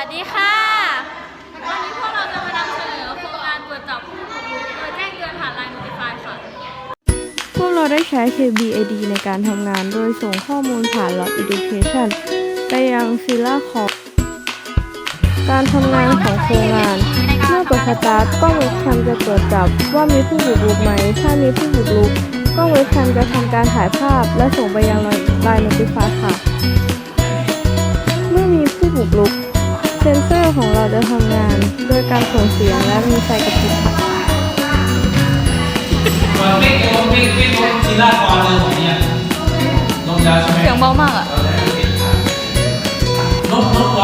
วัสดีค่ะ วันนี้พวกเราจะมานำเสนอโครงการตรวจจับผู้บุกรุกโดยแจ้งเตือนผ่านไลน์ Notify ค่ะ พวกเราได้ใช้ KBAD ในการทำงานโดยส่งข้อมูลผ่าน Log Education ไปยัง s i l a c o m การทำงานของโครงงาน เมื่อกดสตาร์ทกล้องเว็บแคมจะตรวจจับว่ามีผู้บุกรุกไหม ถ้ามีผู้บุกรุกกล้องเว็บแคมจะทำการถ่ายภาพ และส่งไปยัง Line Notify ค่ะ เมื่อมีผู้บุกรุก เซนเซอร์ของเราจะทำงาน โดยการส่งเสียงและมีไฟกระพริบค่ะมันไม่ลงไม่ไม่ลงทีละก่อนเลยผมเนี่ยลงแล้วใช่ไหมเสียงเบามากอะลบลบก่อน